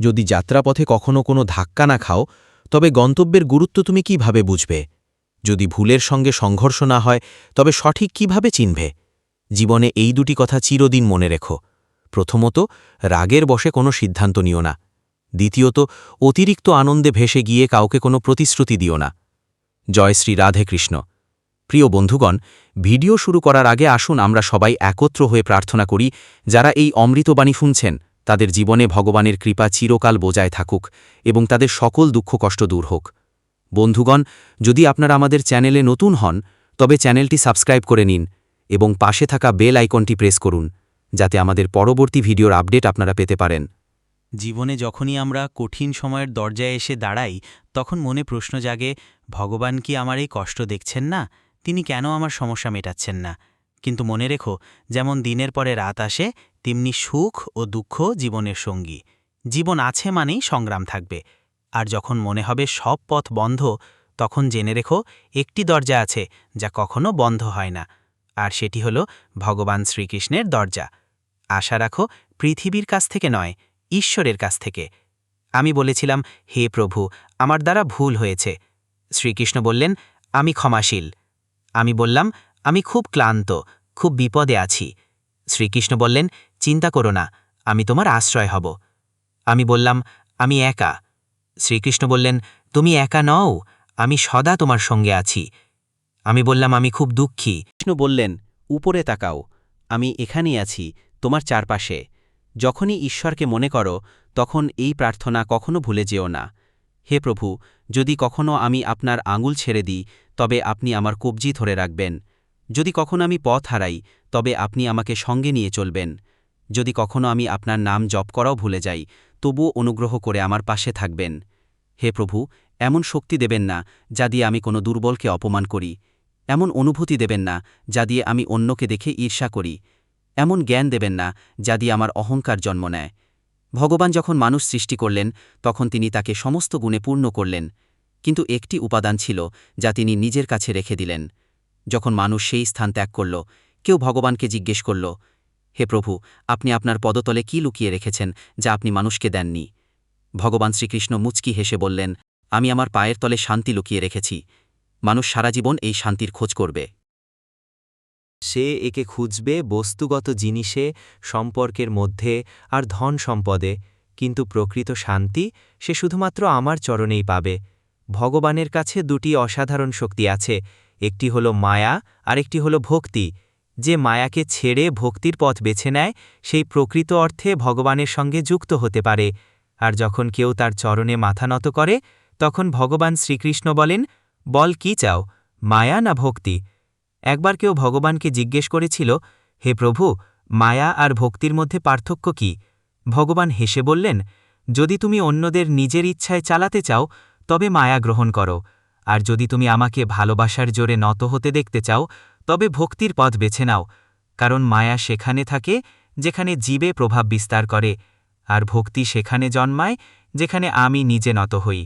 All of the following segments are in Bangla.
যদি যাত্রাপথে কখনো কোনো ধাক্কা না খাও, তবে গন্তব্যের গুরুত্ব তুমি কীভাবে বুঝবে? যদি ভুলের সঙ্গে সংঘর্ষ না হয়, তবে সঠিক কীভাবে চিনবে? জীবনে এই দুটি কথা চিরদিন মনে রেখো। প্রথমত, রাগের বসে কোনো সিদ্ধান্ত নিও না। দ্বিতীয়ত, অতিরিক্ত আনন্দে ভেসে গিয়ে কাউকে কোনো প্রতিশ্রুতি দিও না। জয় শ্রী রাধে কৃষ্ণ। প্রিয় বন্ধুগণ, ভিডিও শুরু করার আগে আসুন আমরা সবাই একত্র হয়ে প্রার্থনা করি, যারা এই অমৃতবাণী শুনছেন তাদের জীবনে ভগবানের কৃপা চিরকাল বোজায় থাকুক এবং তাদের সকল দুঃখ কষ্ট দূর হোক। বন্ধুগণ, যদি আপনারা আমাদের চ্যানেলে নতুন হন, তবে চ্যানেলটি সাবস্ক্রাইব করে নিন এবং পাশে থাকা বেল আইকনটি প্রেস করুন, যাতে আমাদের পরবর্তী ভিডিওর আপডেট আপনারা পেতে পারেন। জীবনে যখনই আমরা কঠিন সময়ের দরজায় এসে দাঁড়াই, তখন মনে প্রশ্ন জাগে, ভগবান কি আমার এই কষ্ট দেখছেন না? তিনি কেন আমার সমস্যা মেটাচ্ছেন না? কিন্তু মনে রেখো, যেমন দিনের পরে রাত আসে তেমনি সুখ ও দুঃখ জীবনের সঙ্গী। জীবন আছে মানেই সংগ্রাম থাকবে। আর যখন মনে হবে সব পথ বন্ধ, তখন জেনে রেখো একটি দরজা আছে যা কখনো বন্ধ হয় না। আর সেটি হল ভগবান শ্রীকৃষ্ণের দরজা। আশা রাখো পৃথিবীর কাছ থেকে নয়, ঈশ্বরের কাছ থেকে। আমি বলেছিলাম, হে প্রভু, আমার দ্বারা ভুল হয়েছে। শ্রীকৃষ্ণ বললেন, আমি ক্ষমাশীল। আমি বললাম, আমি খুব ক্লান্ত, খুব বিপদে আছি। শ্রীকৃষ্ণ বললেন চিন্তা করো না, আমি তোমার আশ্রয় হব। আমি বললাম, আমি একা। শ্রীকৃষ্ণ বললেন, তুমি একা নও, আমি সদা তোমার সঙ্গে আছি। আমি বললাম, আমি খুব দুঃখী। কৃষ্ণ বললেন, উপরে তাকাও, আমি এখানেই আছি, তোমার চারপাশে। যখনই ঈশ্বরকে মনে করো, তখন এই প্রার্থনা কখনো ভুলে যেও না। হে প্রভু, যদি কখনো আমি আপনার আঙুল ছেড়ে দিই, তবে আপনি আমার কবজি ধরে রাখবেন। যদি কখনো আমি পথ হারাই, তবে আপনি আমাকে সঙ্গে নিয়ে চলবেন। যদি কখনো আমি আপনার নাম জপ করাও ভুলে যাই, তবুও অনুগ্রহ করে আমার পাশে থাকবেন। হে প্রভু, এমন শক্তি দেবেন না যা দিয়ে আমি কোনো দুর্বলকে অপমান করি। এমন অনুভূতি দেবেন না যা দিয়ে আমি অন্যকে দেখে ঈর্ষা করি। এমন জ্ঞান দেবেন না যা দিয়ে আমার অহংকার জন্ম নেয়। ভগবান যখন মানুষ সৃষ্টি করলেন, তখন তিনি তাকে সমস্ত গুণে পূর্ণ করলেন। কিন্তু একটি উপাদান ছিল যা তিনি নিজের কাছে রেখে দিলেন। যখন মানুষ সেই স্থান ত্যাগ করল, কেউ ভগবানকে জিজ্ঞেস করল হে প্রভু, আপনি আপনার পদতলে কি লুকিয়ে রেখেছেন যা আপনি মানুষকে দেননি? ভগবান শ্রীকৃষ্ণ মুচকি হেসে বললেন, আমি আমার পায়ের তলে শান্তি লুকিয়ে রেখেছি। মানুষ সারা জীবন এই শান্তির খোঁজ করবে। সে একে খুঁজবে বস্তুগত জিনিসে, সম্পর্কের মধ্যে আর ধন সম্পদে। কিন্তু প্রকৃত শান্তি সে শুধুমাত্র আমার চরণেই পাবে। ভগবানের কাছে দুটি অসাধারণ শক্তি আছে, একটি হল মায়া আর একটি হল ভক্তি। যে মায়াকে ছেড়ে ভক্তির পথ বেছে নেয়, সেই প্রকৃত অর্থে ভগবানের সঙ্গে যুক্ত হতে পারে। আর যখন কেউ তার চরণে মাথা নত করে, তখন ভগবান শ্রীকৃষ্ণ বলেন, বল কি চাও, মায়া না ভক্তি? একবার কেউ ভগবানকে জিজ্ঞেস করেছিল, হে প্রভু, মায়া আর ভক্তির মধ্যে পার্থক্য কি? ভগবান হেসে বললেন, যদি তুমি অন্যদের নিজের ইচ্ছায় চালাতে চাও, তবে মায়া গ্রহণ করো। আর যদি তুমি আমাকে ভালোবাসার জোরে নত হতে দেখতে চাও তবে ভক্তির পথ বেছে নাও, কারণ মায়া সেখানে থাকে যেখানে জীবে প্রভাব বিস্তার করে, আর ভক্তি সেখানে জন্মায় যেখানে আমি নিজে নত হই।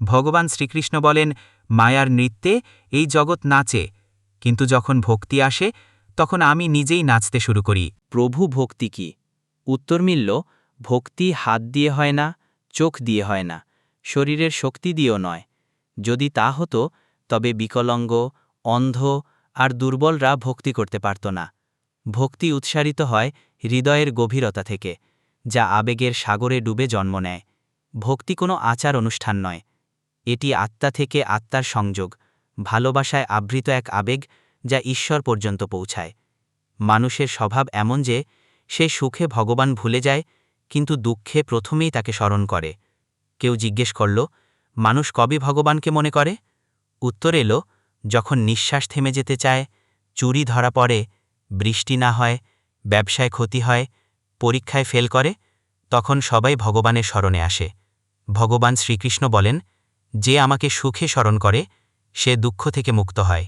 ভগবান শ্রীকৃষ্ণ বলেন, মায়ার নৃত্যে এই জগৎ নাচে, কিন্তু যখন ভক্তি আসে, তখন আমি নিজেই নাচতে শুরু করি। প্রভু ভক্তি কি? উত্তর মিলল, ভক্তি হাত দিয়ে হয় না, চোখ দিয়ে হয় না, শরীরের শক্তি দিয়েও নয়। যদি তা হতো, তবে বিকলঙ্গ, অন্ধ আর দুর্বলরা ভক্তি করতে পারত না। ভক্তি উৎসারিত হয় হৃদয়ের গভীরতা থেকে, যা আবেগের সাগরে ডুবে জন্ম নেয়। ভক্তি কোনো আচার অনুষ্ঠান নয়। এটি আত্মা থেকে আত্মার সংযোগ, ভালোবাসায় আবৃত এক আবেগ যা ঈশ্বর পর্যন্ত পৌঁছায়। মানুষের স্বভাব এমন যে, সে সুখে ভগবান ভুলে যায়, কিন্তু দুঃখে প্রথমেই তাকে স্মরণ করে। কেউ জিজ্ঞেস করল, মানুষ কবে ভগবানকে মনে করে? উত্তর এলো যখন নিঃশ্বাস থেমে যেতে চায়, চুরি ধরা পড়ে, বৃষ্টি না হয়, ব্যবসায় ক্ষতি হয়, পরীক্ষায় ফেল করে, তখন সবাই ভগবানের স্মরণে আসে। ভগবান শ্রীকৃষ্ণ বলেন, যে আমাকে সুখে স্মরণ করে, সে দুঃখ থেকে মুক্ত হয়।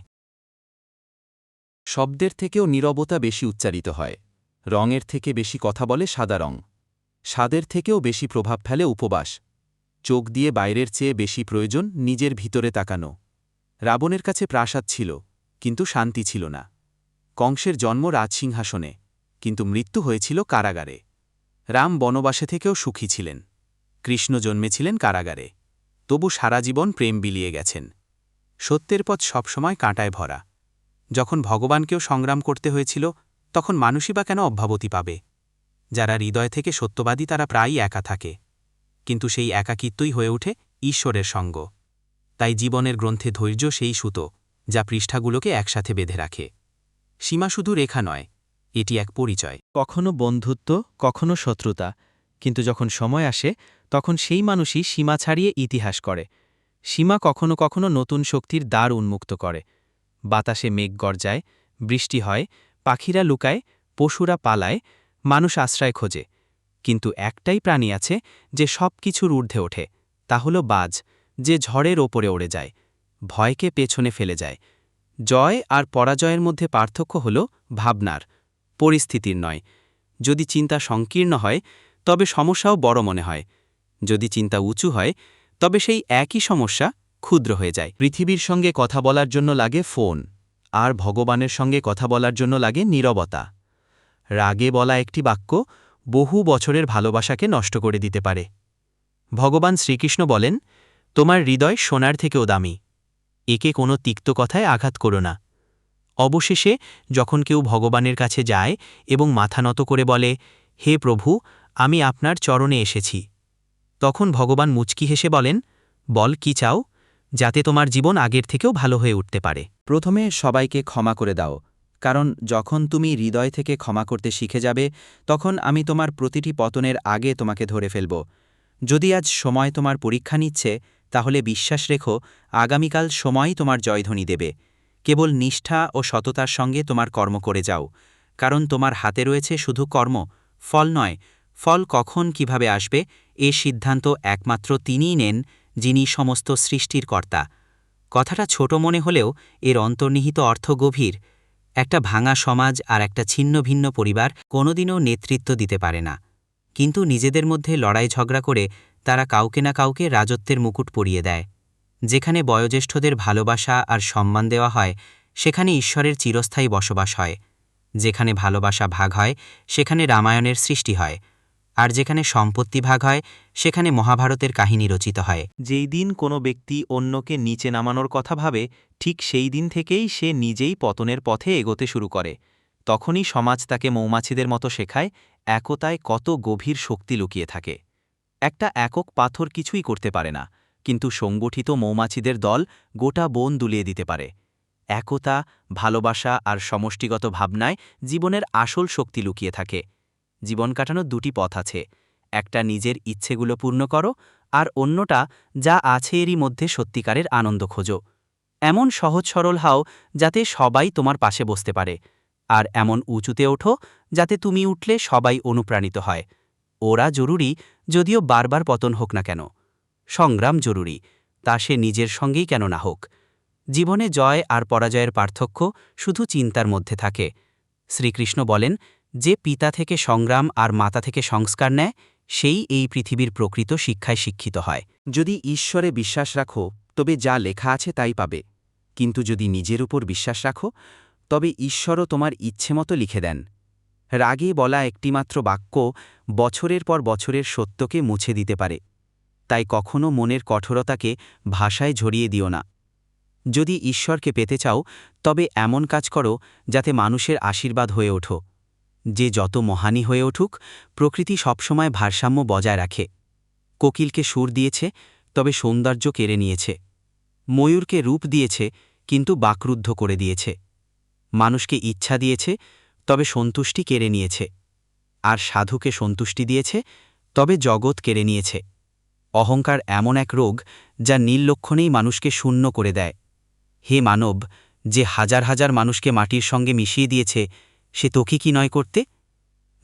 শব্দের থেকেও নীরবতা বেশি উচ্চারিত হয়। রঙের থেকে বেশি কথা বলে সাদা রং। স্বাদের থেকেও বেশি প্রভাব ফেলে উপবাস। চোখ দিয়ে বাইরের চেয়ে বেশি প্রয়োজন নিজের ভিতরে তাকানো। রাবণের কাছে প্রাসাদ ছিল, কিন্তু শান্তি ছিল না। কংসের জন্ম রাজসিংহাসনে কিন্তু মৃত্যু হয়েছিল কারাগারে। রাম বনবাসে থেকেও সুখী ছিলেন। কৃষ্ণ জন্মেছিলেন কারাগারে। তবু সারা জীবন প্রেম বিলিয়ে গেছেন। সত্যের পথ সবসময় কাঁটায় ভরা। যখন ভগবানকেও সংগ্রাম করতে হয়েছিল, তখন মানুষই বা কেন অভ্যাবতী পাবে? যারা হৃদয় থেকে সত্যবাদী তারা প্রায়ই একা থাকে। কিন্তু সেই একাকিত্বই হয়ে ওঠে ঈশ্বরের সঙ্গ। তাই জীবনের গ্রন্থে ধৈর্য সেই সুতো, যা পৃষ্ঠাগুলোকে একসাথে বেঁধে রাখে। সীমা শুধু রেখা নয়, এটি এক পরিচয়। কখনো বন্ধুত্ব, কখনো শত্রুতা, কিন্তু যখন সময় আসে, তখন সেই মানুষই সীমা ছাড়িয়ে ইতিহাস করে। সীমা কখনো কখনো নতুন শক্তির দ্বার উন্মুক্ত করে। বাতাসে মেঘ গর্জায়, বৃষ্টি হয়, পাখিরা লুকায়, পশুরা পালায়, মানুষ আশ্রয় খোঁজে। কিন্তু একটাই প্রাণী আছে, যে সব কিছুর ঊর্ধ্বে ওঠে, তা হল বাজ। যে ঝড়ের ওপরে ওড়ে যায়, ভয়কে পেছনে ফেলে যায়। জয় আর পরাজয়ের মধ্যে পার্থক্য হল ভাবনার, পরিস্থিতির নয়। যদি চিন্তা সংকীর্ণ হয়, তবে সমস্যাও বড় মনে হয়। যদি চিন্তা উঁচু হয়, তবে সেই একই সমস্যা ক্ষুদ্র হয়ে যায়। পৃথিবীর সঙ্গে কথা বলার জন্য লাগে ফোন, আর ভগবানের সঙ্গে কথা বলার জন্য লাগে নীরবতা। রাগে বলা একটি বাক্য বহু বছরের ভালোবাসাকে নষ্ট করে দিতে পারে। ভগবান শ্রীকৃষ্ণ বলেন তোমার হৃদয় সোনার থেকেও দামি। একে কোনো তিক্ত কথায় আঘাত করো না। অবশেষে যখন কেউ ভগবানের কাছে যায় এবং মাথা নত করে বলে, হে প্রভু, আমি আপনার চরণে এসেছি। তখন ভগবান মুচকি হেসে বলেন, বল, কি চাও? যাতে তোমার জীবন আগের থেকেও ভালো হয়ে উঠতে পারে। প্রথমে সবাইকে ক্ষমা করে দাও, কারণ যখন তুমি হৃদয় থেকে ক্ষমা করতে শিখে যাবে, তখন আমি তোমার প্রতিটি পতনের আগে তোমাকে ধরে ফেলব। যদি আজ সময় তোমার পরীক্ষা নিচ্ছে তাহলে বিশ্বাস রেখো, আগামীকাল সময়ই তোমার জয়ধ্বনি দেবে। কেবল নিষ্ঠা ও সততার সঙ্গে তোমার কর্ম করে যাও, কারণ তোমার হাতে রয়েছে শুধু কর্ম, ফল নয়, ফল কখন কীভাবে আসবে, এ সিদ্ধান্ত একমাত্র তিনিই নেন, যিনি সমস্ত সৃষ্টির কর্তা। কথাটা ছোট মনে হলেও এর অন্তর্নিহিত অর্থ গভীর। একটা ভাঙা সমাজ আর একটা ছিন্ন ভিন্ন পরিবার কোনোদিনও নেতৃত্ব দিতে পারে না। কিন্তু নিজেদের মধ্যে লড়াই ঝগড়া করে তারা কাউকে না কাউকে রাজত্বের মুকুট পরিয়ে দেয়। যেখানে বয়োজ্যেষ্ঠদের ভালোবাসা আর সম্মান দেওয়া হয়, সেখানে ঈশ্বরের চিরস্থায়ী বসবাস হয়। যেখানে ভালোবাসা ভাগ হয়, সেখানে রামায়ণের সৃষ্টি হয়। আর যেখানে সম্পত্তি ভাগ হয়, সেখানে মহাভারতের কাহিনী রচিত হয়। যেই দিন কোনো ব্যক্তি অন্যকে নিচে নামানোর কথা ভাবে, ঠিক সেই দিন থেকেই সে নিজেই পতনের পথে এগোতে শুরু করে। তখনই সমাজ তাকে মৌমাছিদের মতো শেখায়, একতায় কত গভীর শক্তি লুকিয়ে থাকে। একটা একক পাথর কিছুই করতে পারে না, কিন্তু সংগঠিত মৌমাছিদের দল গোটা বন দুলিয়ে দিতে পারে। একতা, ভালোবাসা আর সমষ্টিগত ভাবনায় জীবনের আসল শক্তি লুকিয়ে থাকে। জীবন কাটানোর দুটি পথ আছে, একটা নিজের ইচ্ছেগুলো পূর্ণ করো আর অন্যটা যা আছে এরই মধ্যে সত্যিকারের আনন্দ খোঁজো। এমন সহজ সরল হাও যাতে সবাই তোমার পাশে বসতে পারে, আর এমন উঁচুতে ওঠো যাতে তুমি উঠলে সবাই অনুপ্রাণিত হয়। ওরা জরুরি যদিও বারবার পতন হোক না কেন। সংগ্রাম জরুরি, তা সে নিজের সঙ্গেই কেন না হোক। জীবনে জয় আর পরাজয়ের পার্থক্য শুধু চিন্তার মধ্যে থাকে। শ্রীকৃষ্ণ বলেন, যে পিতা থেকে সংগ্রাম আর মাতা থেকে সংস্কার নেয়, সেই এই পৃথিবীর প্রকৃত শিক্ষায় শিক্ষিত হয়। যদি ঈশ্বরে বিশ্বাস রাখো, তবে যা লেখা আছে তাই পাবে। কিন্তু যদি নিজের উপর বিশ্বাস রাখো, তবে ঈশ্বরও তোমার ইচ্ছে মতো লিখে দেন। রাগে বলা একটিমাত্র বাক্য বছরের পর বছরের সত্যকে মুছে দিতে পারে। তাই কখনো মনের কঠোরতাকে ভাষায় ঝরিয়ে দিও না। যদি ঈশ্বরকে পেতে চাও, তবে এমন কাজ করো যাতে মানুষের আশীর্বাদ হয়ে ওঠো। যে যত মহানি হয়ে উঠুক, প্রকৃতি সবসময় ভারসাম্য বজায় রাখে। কোকিলকে সুর দিয়েছে, তবে সৌন্দর্য কেড়ে নিয়েছে। ময়ূরকে রূপ দিয়েছে, কিন্তু বাকরুদ্ধ করে দিয়েছে। মানুষকে ইচ্ছা দিয়েছে তবে সন্তুষ্টি কেড়ে নিয়েছে। আর সাধুকে সন্তুষ্টি দিয়েছে, তবে জগৎ কেড়ে নিয়েছে। অহংকার এমন এক রোগ যা নীললক্ষণেই মানুষকে শূন্য করে দেয়। হে মানব, যে হাজার হাজার মানুষকে মাটির সঙ্গে মিশিয়ে দিয়েছে, সে তোকে কি নয় করতে?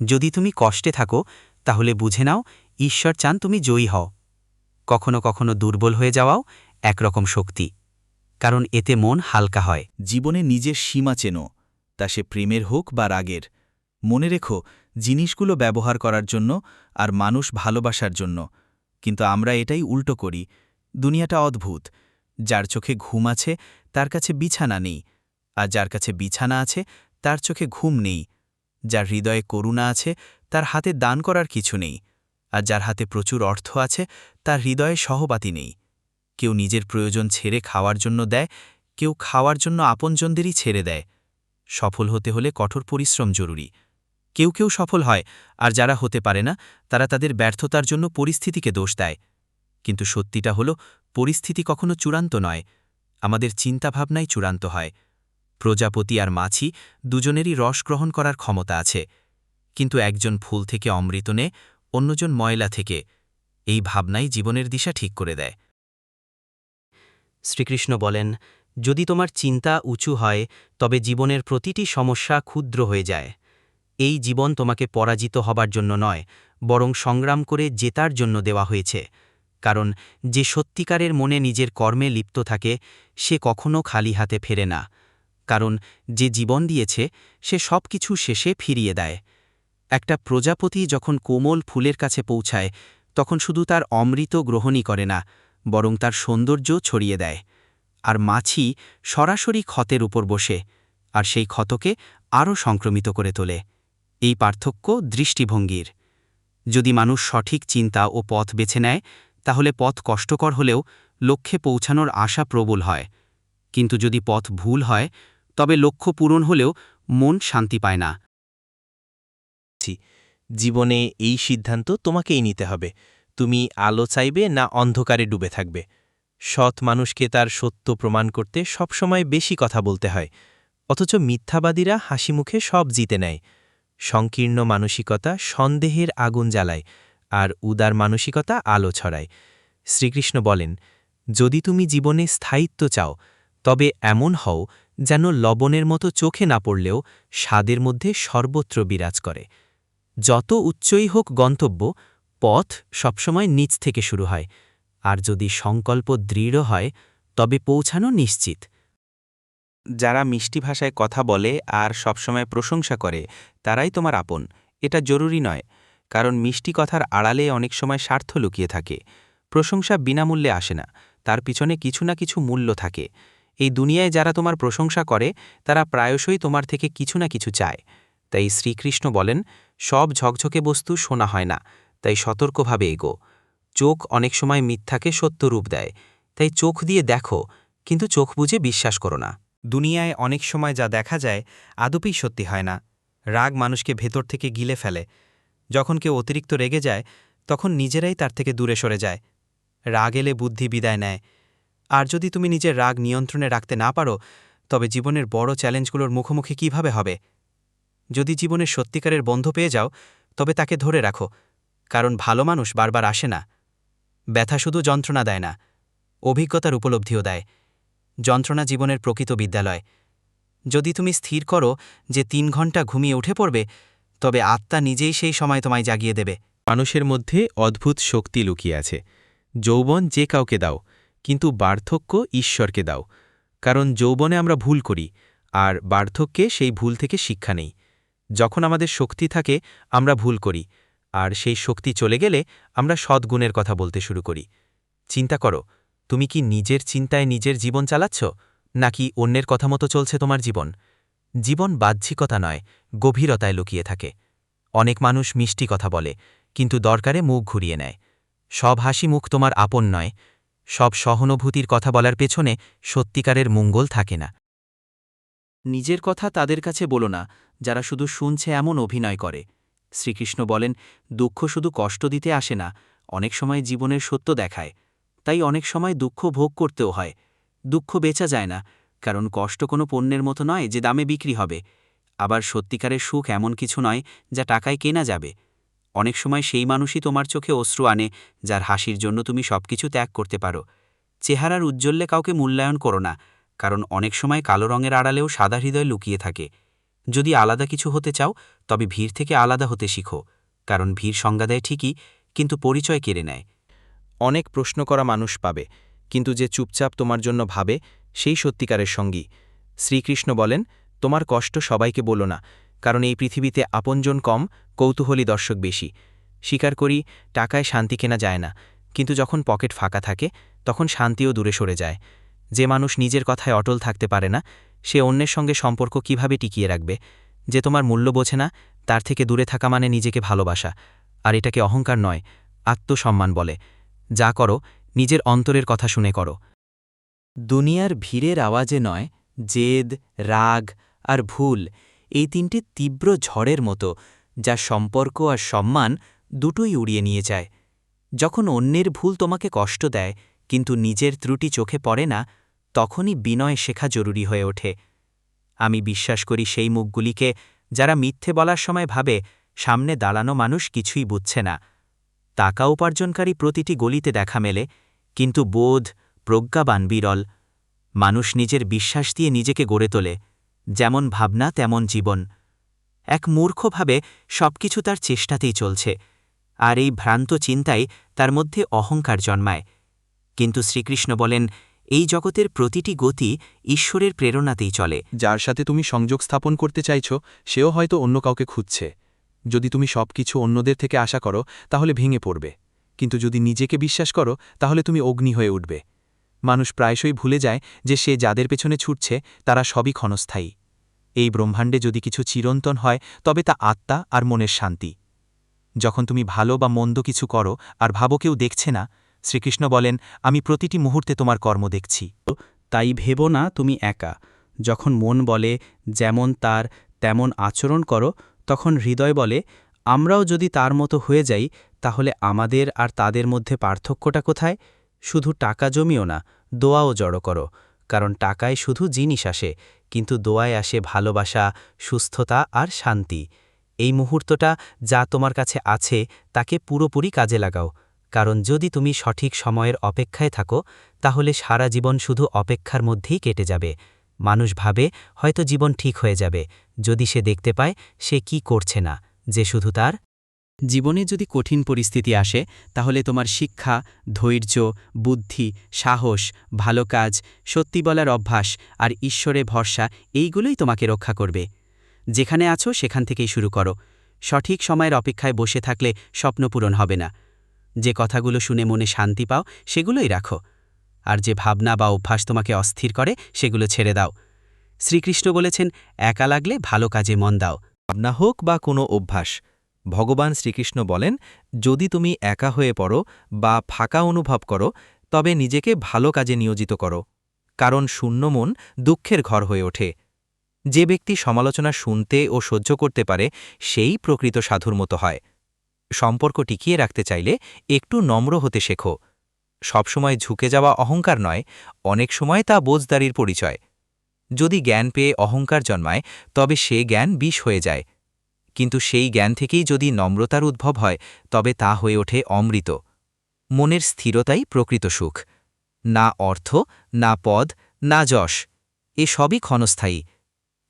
যদি তুমি কষ্টে থাকো, তাহলে বুঝে নাও, ঈশ্বর চান তুমি জয়ী হও। কখনো কখনো দুর্বল হয়ে যাওয়াও একরকম শক্তি, কারণ এতে মন হালকা হয়। জীবনে নিজের সীমা চেনো তা সে প্রেমের হোক বা রাগের। মনে রেখো, জিনিসগুলো ব্যবহার করার জন্য আর মানুষ ভালোবাসার জন্য। কিন্তু আমরা এটাই উল্টো করি। দুনিয়াটা অদ্ভুত। যার চোখে ঘুম আছে, তার কাছে বিছানা নেই। আর যার কাছে বিছানা আছে, তার চোখে ঘুম নেই। যার হৃদয়ে করুণা আছে, তার হাতে দান করার কিছু নেই। আর যার হাতে প্রচুর অর্থ আছে, তার হৃদয়ে সহপাতি নেই। কেউ নিজের প্রয়োজন ছেড়ে খাওয়ার জন্য দেয়, কেউ খাওয়ার জন্য আপনজনদেরই ছেড়ে দেয়। সফল হতে হলে কঠোর পরিশ্রম জরুরি। কেউ কেউ সফল হয়, আর যারা হতে পারে না, তারা তাদের ব্যর্থতার জন্য পরিস্থিতিকে দোষ দেয়। কিন্তু সত্যিটা হল, পরিস্থিতি কখনো চূড়ান্ত নয়। আমাদের চিন্তাভাবনাই চূড়ান্ত হয়। প্রজাপতি আর মাছি দুজনেরই রস গ্রহণ করার ক্ষমতা আছে। কিন্তু একজন ফুল থেকে অমৃত নে, অন্যজন ময়লা থেকে। এই ভাবনাই জীবনের দিশা ঠিক করে দেয়। শ্রীকৃষ্ণ বলেন যদি তোমার চিন্তা উঁচু হয়, তবে জীবনের প্রতিটি সমস্যা ক্ষুদ্র হয়ে যায়। এই জীবন তোমাকে পরাজিত হবার জন্য নয়, বরং সংগ্রাম করে জেতার জন্য দেওয়া হয়েছে। কারণ, যে সত্যিকারের মনে নিজের কর্মে লিপ্ত থাকে, সে কখনো খালি হাতে ফেরে না। কারণ, যে জীবন দিয়েছে, সে সব কিছু শেষে ফিরিয়ে দেয়। একটা প্রজাপতি যখন কোমল ফুলের কাছে পৌঁছায়, তখন শুধু তার অমৃত গ্রহণই করে না, বরং তার সৌন্দর্য ছড়িয়ে দেয়। আর মাছি সরাসরি ক্ষতের উপর বসে, আর সেই ক্ষতকে আরও সংক্রমিত করে তোলে। এই পার্থক্য দৃষ্টিভঙ্গির। যদি মানুষ সঠিক চিন্তা ও পথ বেছে নেয়, তাহলে পথ কষ্টকর হলেও লক্ষ্যে পৌঁছানোর আশা প্রবল হয়। কিন্তু যদি পথ ভুল হয়, তবে লক্ষ্য পূরণ হলেও মন শান্তি পায় না। জীবনে এই সিদ্ধান্ত তোমাকেই নিতে হবে। তুমি আলো চাইবে না অন্ধকারে ডুবে থাকবে। সৎ মানুষকে তার সত্য প্রমাণ করতে সবসময় বেশি কথা বলতে হয়, অথচ মিথ্যাবাদীরা হাসিমুখে সব জিতে নেয়। সংকীর্ণ মানসিকতা সন্দেহের আগুন জ্বালায় আর উদার মানসিকতা আলো ছড়ায়। শ্রীকৃষ্ণ বলেন, যদি তুমি জীবনে স্থায়িত্ব চাও, তবে এমন হও যেন লবণের মতো চোখে না পড়লেও স্বাদের মধ্যে সর্বত্র বিরাজ করে। যত উচ্চই হোক গন্তব্য, পথ সবসময় নিচ থেকে শুরু হয়। আর যদি সংকল্প দৃঢ় হয়, তবে পৌঁছানো নিশ্চিত। যারা মিষ্টি ভাষায় কথা বলে আর সবসময় প্রশংসা করে, তারাই তোমার আপন। এটা জরুরি নয়, কারণ মিষ্টি কথার আড়ালে অনেক সময় স্বার্থ লুকিয়ে থাকে। প্রশংসা বিনামূল্যে আসে না, তার পিছনে কিছু না কিছু মূল্য থাকে। এই দুনিয়ায় যারা তোমার প্রশংসা করে, তারা প্রায়শই তোমার থেকে কিছু না কিছু চায়। তাই শ্রীকৃষ্ণ বলেন, সব ঝকঝকে বস্তু শোনা হয় না, তাই সতর্কভাবে এগো। চোখ অনেক সময় মিথ্যাকে সত্য রূপ দেয়। তাই চোখ দিয়ে দেখো, কিন্তু চোখ বুঝে বিশ্বাস করো না। দুনিয়ায় অনেক সময় যা দেখা যায়, আদপেই সত্যি হয় না। রাগ মানুষকে ভেতর থেকে গিলে ফেলে। যখন কেউ অতিরিক্ত রেগে যায়, তখন নিজেরাই তার থেকে দূরে সরে যায়। রাগ এলে বুদ্ধি বিদায় নেয়। আর যদি তুমি নিজের রাগ নিয়ন্ত্রণে রাখতে না পারো, তবে জীবনের বড় চ্যালেঞ্জগুলোর মুখোমুখি কীভাবে হবে? যদি জীবনের সত্যিকারের বন্ধ পেয়ে যাও, তবে তাকে ধরে রাখো, কারণ ভালো মানুষ বারবার আসে না। ব্যথা শুধু যন্ত্রণা দেয় না, অভিজ্ঞতার উপলব্ধিও দেয়। যন্ত্রণা জীবনের প্রকৃত বিদ্যালয়। যদি তুমি স্থির করো যে তিন ঘণ্টা ঘুমিয়ে উঠে পড়বে, তবে আত্মা নিজেই সেই সময় তোমায় জাগিয়ে দেবে। মানুষের মধ্যে অদ্ভুত শক্তি লুকিয়ে আছে। যৌবন যে কাউকে দাও, কিন্তু বার্ধক্য ঈশ্বরকে দাও। কারণ যৌবনে আমরা ভুল করি, আর বার্ধক্যে সেই ভুল থেকে শিক্ষা নেই। যখন আমাদের শক্তি থাকে, আমরা ভুল করি। আর সেই শক্তি চলে গেলে আমরা সদ্গুণের কথা বলতে শুরু করি। চিন্তা করো, তুমি কি নিজের চিন্তায় নিজের জীবন চালাচ্ছ, নাকি অন্যের কথা মতো চলছে তোমার জীবন? জীবন বাহ্যিকতা নয়, গভীরতায় লুকিয়ে থাকে। অনেক মানুষ মিষ্টি কথা বলে, কিন্তু দরকারে মুখ ঘুরিয়ে নেয়। সব হাসি মুখ তোমার আপন নয়, সব সহানুভূতির কথা বলার পেছনে সত্যিকারের মঙ্গল থাকে না। নিজের কথা তাদের কাছে বলো না, যারা শুধু শুনছে এমন অভিনয় করে। শ্রীকৃষ্ণ বলেন, দুঃখ শুধু কষ্ট দিতে আসে না, অনেক সময় জীবনের সত্য দেখায়। তাই অনেক সময় দুঃখ ভোগ করতেও হয়। দুঃখ বেচা যায় না, কারণ কষ্ট কোনো পণ্যের মতো নয় যে দামে বিক্রি হবে। আবার সত্যিকারের সুখ এমন কিছু নয় যা টাকায় কেনা যাবে। অনেক সময় সেই মানুষই তোমার চোখে অশ্রু আনে, যার হাসির জন্য তুমি সবকিছু ত্যাগ করতে পারো। চেহারার উজ্জ্বল্যে কাউকে মূল্যায়ন করো না, কারণ অনেক সময় কালো রঙের আড়ালেও সাদা হৃদয় লুকিয়ে থাকে। যদি আলাদা কিছু হতে চাও, তবে ভিড় থেকে আলাদা হতে শিখো, কারণ ভিড় সংজ্ঞা দেয় ঠিকই, কিন্তু পরিচয় কেড়ে নেয়। অনেক প্রশ্ন করা মানুষ পাবে, কিন্তু যে চুপচাপ তোমার জন্য ভাবে, সেই সত্যিকারের সঙ্গী। শ্রীকৃষ্ণ বলেন, তোমার কষ্ট সবাইকে বলো না, কারণ এই পৃথিবীতে আপনজন কম, কৌতূহলী দর্শক বেশি। স্বীকার করি, টাকায় শান্তি কেনা যায় না, কিন্তু যখন পকেট ফাঁকা থাকে, তখন শান্তিও দূরে সরে যায়। যে মানুষ নিজের কথায় অটল থাকতে পারে না সে অন্যের সঙ্গে সম্পর্ক কীভাবে টিকিয়ে রাখবে? যে তোমার মূল্য বোঝে না, তার থেকে দূরে থাকা মানে নিজেকে ভালোবাসা। আর এটাকে অহংকার নয়, আত্মসম্মান বলে। যা করো, নিজের অন্তরের কথা শুনে করো। দুনিয়ার ভিড়ের আওয়াজে নয়, জেদ, রাগ আর ভুল, এই তিনটি তীব্র ঝড়ের মতো, যা সম্পর্ক আর সম্মান দুটোই উড়িয়ে নিয়ে যায়। যখন অন্যের ভুল তোমাকে কষ্ট দেয়, কিন্তু নিজের ত্রুটি চোখে পড়ে না তখনই বিনয় শেখা জরুরি হয়ে ওঠে। আমি বিশ্বাস করি সেই মুখগুলিকে যারা মিথ্যে বলার সময় ভাবে, সামনে দাঁড়ানো মানুষ কিছুই বুঝছে না। টাকা উপার্জনকারী প্রতিটি গলিতে দেখা মেলে, কিন্তু বোধ, প্রজ্ঞাবান বিরল। মানুষ নিজের বিশ্বাস দিয়ে নিজেকে গড়ে তোলে, যেমন ভাবনা, তেমন জীবন। এক মূর্খভাবে সবকিছু তার চেষ্টাতেই চলছে, আর এই ভ্রান্ত চিন্তাই তার মধ্যে অহংকার জন্মায়। কিন্তু শ্রীকৃষ্ণ বলেন এই জগতের প্রতিটি গতি ঈশ্বরের প্রেরণাতেই চলে। যার সাথে তুমি সংযোগ স্থাপন করতে চাইছ, সেও হয়তো অন্য কাউকে খুঁজছে। যদি তুমি সবকিছু অন্যদের থেকে আশা করো, তাহলে ভেঙে পড়বে। কিন্তু যদি নিজেকে বিশ্বাস করো, তাহলে তুমি অগ্নি হয়ে উঠবে। মানুষ প্রায়শই ভুলে যায় যে সে যাদের পেছনে ছুটছে, তারা সবই ক্ষণস্থায়ী। এই ব্রহ্মাণ্ডে যদি কিছু চিরন্তন হয়, তবে তা আত্মা আর মনের শান্তি। যখন তুমি ভালো বা মন্দ কিছু করো, আর ভাবো কেউ দেখছে না শ্রীকৃষ্ণ বলেন, আমি প্রতিটি মুহূর্তে তোমার কর্ম দেখছি। তাই ভেবো না তুমি একা। যখন মন বলে, যেমন তার তেমন আচরণ করো, তখন হৃদয় বলে, আমরাও যদি তার মতো হয়ে যাই, তাহলে আমাদের আর তাদের মধ্যে পার্থক্যটা কোথায়? শুধু টাকা জমিও না, দোয়াও জড়ো করো। কারণ টাকায় শুধু জিনিস আসে, কিন্তু দোয়ায় আসে ভালোবাসা, সুস্থতা আর শান্তি। এই মুহূর্তটা যা তোমার কাছে আছে, তাকে পুরোপুরি কাজে লাগাও। কারণ যদি তুমি সঠিক সময়ের অপেক্ষায় থাকো, তাহলে সারা জীবন শুধু অপেক্ষার মধ্যেই কেটে যাবে। মানুষ ভাবে, হয়তো জীবন ঠিক হয়ে যাবে। যদি সে দেখতে পায়, সে কি করছে না, যে শুধু তার? জীবনে যদি কঠিন পরিস্থিতি আসে, তাহলে তোমার শিক্ষা, ধৈর্য, বুদ্ধি, সাহস, ভালো কাজ, সত্যি বলার অভ্যাস আর ঈশ্বরে ভরসা, এইগুলোই তোমাকে রক্ষা করবে। যেখানে আছো, সেখান থেকেই শুরু করো। সঠিক সময়ের অপেক্ষায় বসে থাকলে স্বপ্ন পূরণ হবে না। যে কথাগুলো শুনে মনে শান্তি পাও, সেগুলোই রাখো। আর যে ভাবনা বা অভ্যাস তোমাকে অস্থির করে, সেগুলো ছেড়ে দাও। শ্রীকৃষ্ণ বলেছেন, একা লাগলে ভালো কাজে মন দাও। ভাবনা হোক বা কোনো অভ্যাস, ভগবান শ্রীকৃষ্ণ বলেন, যদি তুমি একা হয়ে পড়ো বা ফাঁকা অনুভব করো, তবে নিজেকে ভালো কাজে নিয়োজিত করো। কারণ শূন্য মন দুঃখের ঘর হয়ে ওঠে। যে ব্যক্তি সমালোচনা শুনতে ও সহ্য করতে পারে, সেই প্রকৃত সাধুর মতো হয়। সম্পর্ক টিকিয়ে রাখতে চাইলে একটু নম্র হতে শেখো। সবসময় ঝুঁকে যাওয়া অহংকার নয়, অনেক সময় তা বোঝদারির পরিচয়। যদি জ্ঞান পেয়ে অহংকার জন্মায়, তবে সে জ্ঞান বিষ হয়ে যায়। কিন্তু সেই জ্ঞান থেকেই যদি নম্রতার উদ্ভব হয়, তবে তা হয়ে ওঠে অমৃত। মনের স্থিরতাই প্রকৃত সুখ। না অর্থ, না পদ, না যশ, এ সবই ক্ষণস্থায়ী।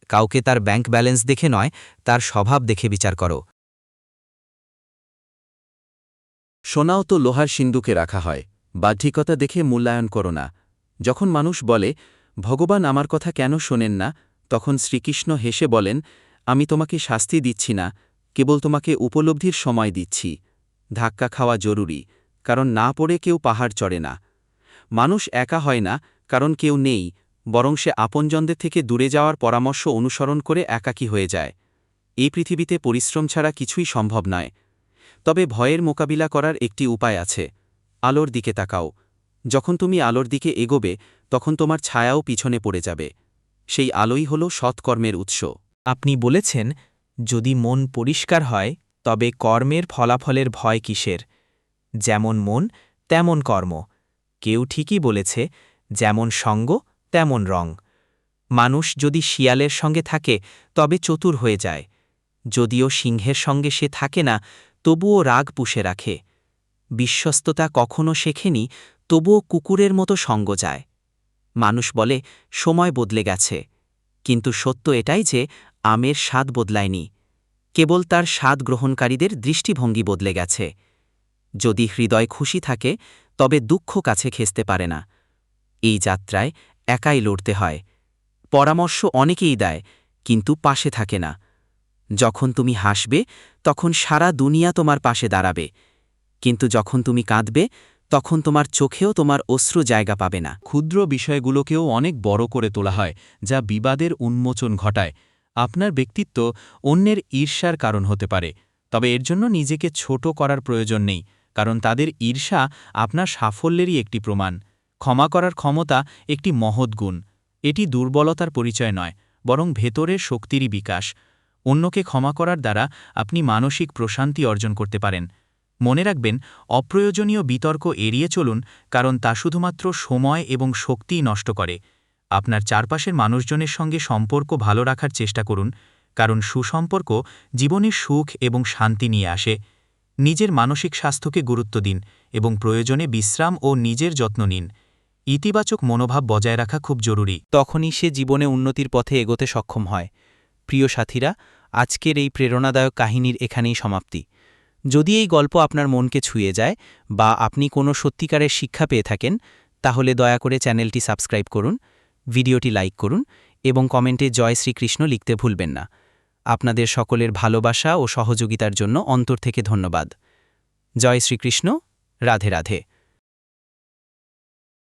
কাউকে তার ব্যাংক ব্যালেন্স দেখে নয়, তার স্বভাব দেখে বিচার করো। সোনাও তো লোহার সিন্দুকে রাখা হয়, বাহ্যিকতা দেখে মূল্যায়ন করো না। যখন মানুষ বলে, ভগবান আমার কথা কেন শোনেন না? তখন শ্রীকৃষ্ণ হেসে বলেন, আমি তোমাকে শাস্তি দিচ্ছি না, কেবল তোমাকে উপলব্ধির সময় দিচ্ছি। ধাক্কা খাওয়া জরুরি, কারণ না পড়ে কেউ পাহাড় চড়ে না। মানুষ একা হয় না, কারণ কেউ নেই, বরং সে আপনজনদের থেকে দূরে যাওয়ার পরামর্শ অনুসরণ করে একাকী হয়ে যায়। এই পৃথিবীতে পরিশ্রম ছাড়া কিছুই সম্ভব নয়। তবে ভয়ের মোকাবিলা করার একটি উপায় আছে। আলোর দিকে তাকাও। যখন তুমি আলোর দিকে এগোবে, তখন তোমার ছায়াও পিছনে পড়ে যাবে। সেই আলোই হল সৎকর্মের উৎস। আপনি বলেছেন, যদি মন পরিষ্কার হয়, তবে কর্মের ফলাফলের ভয় কিসের? যেমন মন, তেমন কর্ম। কেউ ঠিকই বলেছে, যেমন সঙ্গ, তেমন রং। মানুষ যদি শিয়ালের সঙ্গে থাকে, তবে চতুর হয়ে যায়। যদিও সিংহের সঙ্গে সে থাকে না তবুও রাগ পুষে রাখে। বিশ্বস্ততা কখনো শেখেনি, তবুও কুকুরের মতো সঙ্গ যায়। মানুষ বলে, সময় বদলে গেছে। কিন্তু সত্য এটাই যে, আমের স্বাদ বদলায়নি। কেবল তার স্বাদ গ্রহণকারীদের দৃষ্টিভঙ্গি বদলে গেছে। যদি হৃদয় খুশি থাকে, তবে দুঃখ কাছে খেসতে পারে না। এই যাত্রায় একাই লড়তে হয়। পরামর্শ অনেকেই দেয়, কিন্তু পাশে থাকে না। যখন তুমি হাসবে, তখন সারা দুনিয়া তোমার পাশে দাঁড়াবে। কিন্তু যখন তুমি কাঁদবে, তখন তোমার চোখেও তোমার অশ্রু জায়গা পাবে না। ক্ষুদ্র বিষয়গুলোকেও অনেক বড় করে তোলা হয়, যা বিবাদের উন্মোচন ঘটায়। আপনার ব্যক্তিত্ব অন্যের ঈর্ষার কারণ হতে পারে, তবে এর জন্য নিজেকে ছোট করার প্রয়োজন নেই, কারণ তাদের ঈর্ষা আপনার সাফল্যেরই একটি প্রমাণ। ক্ষমা করার ক্ষমতা একটি মহৎ গুণ। এটি দুর্বলতার পরিচয় নয়, বরং ভেতরের শক্তিরই বিকাশ। অন্যকে ক্ষমা করার দ্বারা আপনি মানসিক প্রশান্তি অর্জন করতে পারেন। মনে রাখবেন, অপ্রয়োজনীয় বিতর্ক এড়িয়ে চলুন, কারণ তা শুধুমাত্র সময় এবং শক্তিই নষ্ট করে। আপনার চারপাশের মানুষজনের সঙ্গে সম্পর্ক ভালো রাখার চেষ্টা করুন, কারণ সুসম্পর্ক জীবনের সুখ এবং শান্তি নিয়ে আসে। নিজের মানসিক স্বাস্থ্যকে গুরুত্ব দিন এবং প্রয়োজনে বিশ্রাম ও নিজের যত্ন নিন। ইতিবাচক মনোভাব বজায় রাখা খুব জরুরি। তখনই সে জীবনে উন্নতির পথে এগোতে সক্ষম হয়। প্রিয় সাথীরা, আজকের এই প্রেরণাদায়ক কাহিনীর এখানেই সমাপ্তি। যদি এই গল্প আপনার মনকে ছুঁয়ে যায় বা আপনি কোনো সত্যিকারের শিক্ষা পেয়ে থাকেন, তাহলে দয়া করে চ্যানেলটি সাবস্ক্রাইব করুন, ভিডিওটি লাইক করুন এবং কমেন্টে জয় শ্রীকৃষ্ণ লিখতে ভুলবেন না। আপনাদের সকলের ভালোবাসা ও সহযোগিতার জন্য অন্তর থেকে ধন্যবাদ। জয় শ্রীকৃষ্ণ, রাধে রাধে।